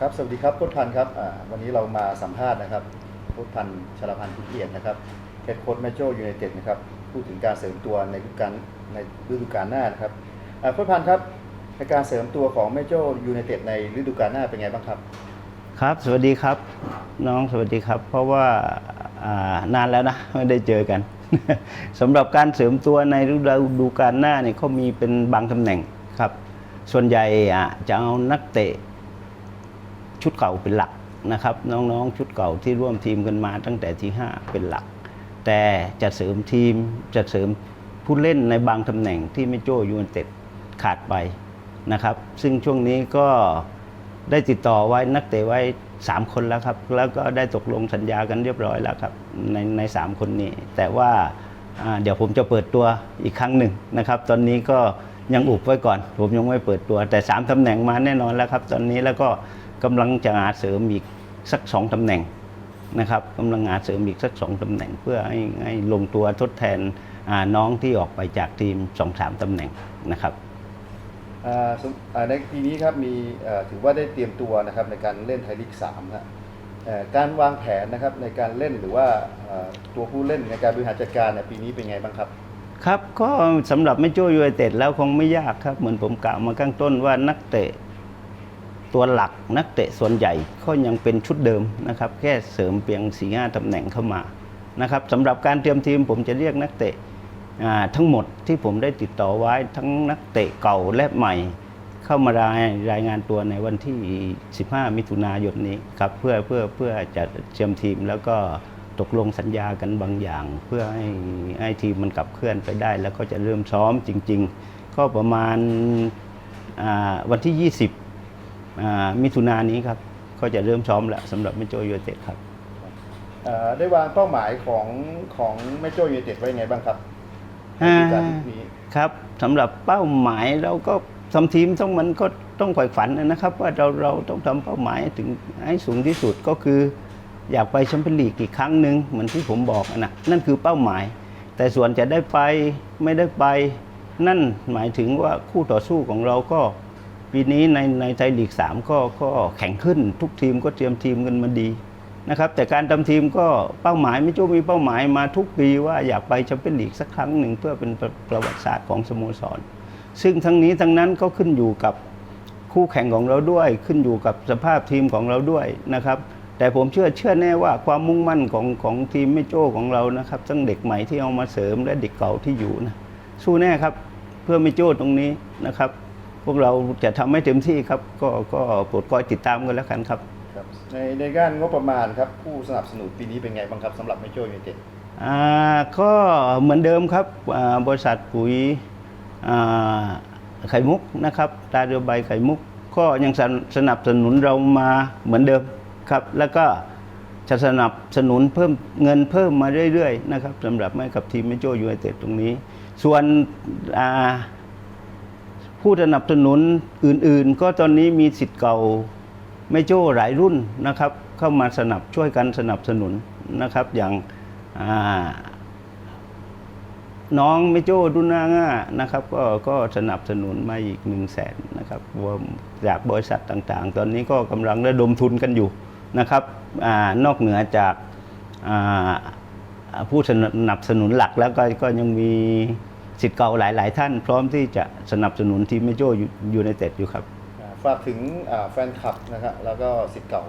ครับ สวัสดีครับโค้ชพันธ์ครับวันนี้เรามาสัมภาษณ์นะครับโค้ชพันธ์ชลพันธ์คุณเกียรตินะครับเฮดโค้ชแมโจยูไนเต็ดนะครับพูดถึงการเสริมตัวในฤดูกาลในฤดูกาลหน้านะครับอ่าโค้ชพันธ์ครับในการเสริมตัวของแมโจยูไนเต็ดในฤดูกาลหน้าเป็นไงบ้างครับ ครับ สวัสดีครับน้องสวัสดีครับ เพราะว่านานแล้วนะไม่ได้เจอกันสำหรับการเสริมตัวในฤดูกาลหน้าเนี่ยเขามีเป็นบางตำแหน่งครับ ส่วนใหญ่จะเอานักเตะ ชุดเก่าเป็นหลักนะครับ น้องๆ ชุดเก่าที่ร่วมทีมกันมาตั้งแต่ที่ 5 เป็นหลัก แต่จะเสริมทีมจะเสริมผู้เล่นในบางตำแหน่งที่ไม่โจ้ยูนเต็ดขาดไปนะครับ ซึ่งช่วงนี้ก็ได้ติดต่อไว้นักเตะไว้ 3 คนแล้วครับ แล้วก็ได้ตกลงสัญญากันเรียบร้อยแล้วครับ ในในสามคนนี้ แต่ว่าอ่าเดี๋ยวผมจะเปิดตัวอีกครั้งหนึ่งนะครับ ตอนนี้ก็ยังอุบไว้ก่อน ผมยังไม่เปิดตัวแต่ 3ตำแหน่งมาแน่นอนแล้วครับ ตอนนี้แล้วก็ กำลังจะหาเสริมอีกสักสองตำแหน่งนะครับกำลังหาเสริมอีกสักสองตำแหน่ง เพื่อให้ให้ลงตัวทดแทนอ่าน้องที่ออกไปจากทีม2อสามตำแหน่งนะครับอ่าสมอ่าในปีนี้ครับมีเอ่อถือว่าได้เตรียมตัวนะครับในการเล่นไทยลีก3ครับเอ่อการวางแผนนะครับในการเล่นหรือว่าเอ่อตัวผู้เล่นในการบริหารจัดการเนี่ยปีนี้เป็นไงบ้างครับครับก็สำหรับไม่โจ้ยูไนเต็ดแล้วคงไม่ยากครับเหมือนผมกล่าวมาข้างต้นว่านักเตะ ตัวหลักนักเตะส่วนใหญ่ก็ยังเป็นชุดเดิมนะครับแค่เสริมเพียงสีห้าตำแหน่งเข้ามานะครับสำหรับการเตรียมทีมผมจะเรียกนักเตะทั้งหมดที่ผมได้ติดต่อไว้ทั้งนักเตะเก่าและใหม่ เข้ามารายรายงานตัวในวันที่ 15 มิถุนายนนี้ครับเพื่อเพื่อเพื่อจะเตรียมทีมแล้วก็ตกลงสัญญากันบางอย่าง เพื่อให้ให้ทีมมันกลับเคลื่อนไปได้ แล้วก็จะเริ่มซ้อมจริง ๆ ก็ประมาณวันที่ 20 มิถุนายนนี้ครับก็จะเริ่มซ้อมแล้วสำหรับเมโจยูไนเต็ดครับ เอ่อได้วางเป้าหมายของของแมโจยูไนเต็ดไว้ยังไงบ้างครับในฤดูกาลนี้ครับสำหรับเป้าหมายเราก็ทำทีมต้องมันก็ต้องใฝ่ฝันนะครับ ว่าเราเราต้องทำเป้าหมายถึงให้สูงที่สุดก็คือ อยากไปแชมเปี้ยนลีกอีกครั้งหนึ่งเหมือนที่ผมบอกนะนั่นคือเป้าหมาย แต่ส่วนจะได้ไปไม่ได้ไป นั่นหมายถึงว่าคู่ต่อสู้ของเราก็ ปีนี้ในในไทยลีก 3 ก็ก็แข่งขึ้นทุกทีมก็เตรียมทีมกันมาดีนะครับแต่การทำทีมก็เป้าหมายไม่โจ้มีเป้าหมายมาทุกปีว่าอยากไปแชมเปี้ยนลีกสักครั้งหนึ่งเพื่อเป็นประประวัติศาสตร์ของสโมสร ซึ่งทั้งนี้ทั้งนั้นก็ขึ้นอยู่กับคู่แข่งของเราด้วย ขึ้นอยู่กับสภาพทีมของเราด้วยนะครับ แต่ผมเชื่อเชื่อแน่ว่าความมุ่งมั่นของของทีมไม่โจ้ของเรานะครับทั้งเด็กใหม่ที่เอามาเสริมและเด็กเก่าที่อยู่นะสู้แน่ครับเพื่อไม่โจ้ตรงนี้นะครับ พวกเราจะทำให้เต็มที่ครับ ก็ก็โปรดคอยติดตามกันแล้วกันครับครับในในด้านงบประมาณครับผู้สนับสนุนปีนี้เป็นไงบ้างครับสำหรับแมโจยูไนเต็ดอ่าก็เหมือนเดิมครับอ่าบริษัทปุ๋ยอ่าไข่มุกนะครับตาเรือใบไข่มุก ก็ยังสนสนับสนุนเรามาเหมือนเดิมครับ แล้วก็จะสนับสนุนเพิ่มเงินเพิ่มมาเรื่อยๆนะครับสำหรับให้กับทีมเมโจยูไนเต็ดตรงนี้ ส่วนอ่า ผู้สนับสนุนอื่นๆ ก็ตอนนี้มีสิทธิ์เก่าไม่โจ้หลายรุ่นนะครับ เข้ามาสนับช่วยกันสนับสนุนนะครับอย่างาน้องไม่โจ้ดุนาง่านะครับ ก็ก็สนับสนุนมาอีกหนึ่งแสนนะครับรวมจากบริษัทต่างๆ ตอนนี้ก็กำลังระดมทุนกันอยู่นะครับอนอกเหนือจากาผู้สนับสนุนหลักแล้วก็ก็ยังมี สิทธิ์เก่าหลาย ๆ ท่านพร้อมที่จะสนับสนุนทีมไม่โจ้ยูไนเต็ดอยู่ครับอ่าฝากถึงอ่าแฟนคลับนะครับแล้วก็สิทธิ์เก่า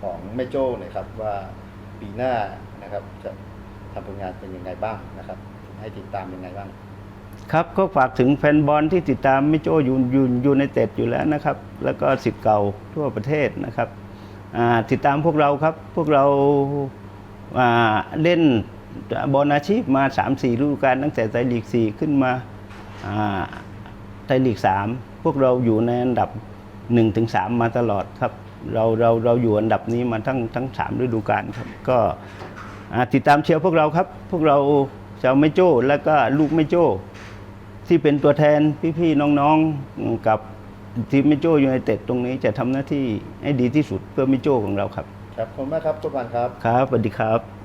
ของแมโจหน่อยครับว่าปีหน้านะครับจะทำผลงานเป็นยังไงบ้างนะครับ ให้ติดตามยังไงบ้าง ครับก็ฝากถึงแฟนบอลที่ติดตามมิโจยูยูยูในเต็ดอยู่แล้วนะครับ แล้วก็สิทธิ์เก่าทั่วประเทศนะครับอ่าติดตามพวกเราครับพวกเราอ่าเล่น บอลอาชีพมา 3-4ฤดูกาลตั้งแต่ไทยลีก 4 ขึ้นมาอ่าไทยลีก 3 พวกเราอยู่ในอันดับ 1-3 มาตลอดครับ เราเราเราอยู่อันดับนี้มาทั้งทั้งสามฤดูกาลครับก็อ่าติดตามเชียร์พวกเราครับ พวกเราชาวไม่โจ้และก็ลูกไม่โจ้ ที่เป็นตัวแทนพี่ๆน้องๆกับทีมมิโจยูไนเต็ดตรงนี้จะทำหน้าที่ให้ดีที่สุดเพื่อมิโจของเราครับ ครับขอบคุณมากครับทุกท่านครับ ครับสวัสดีครับ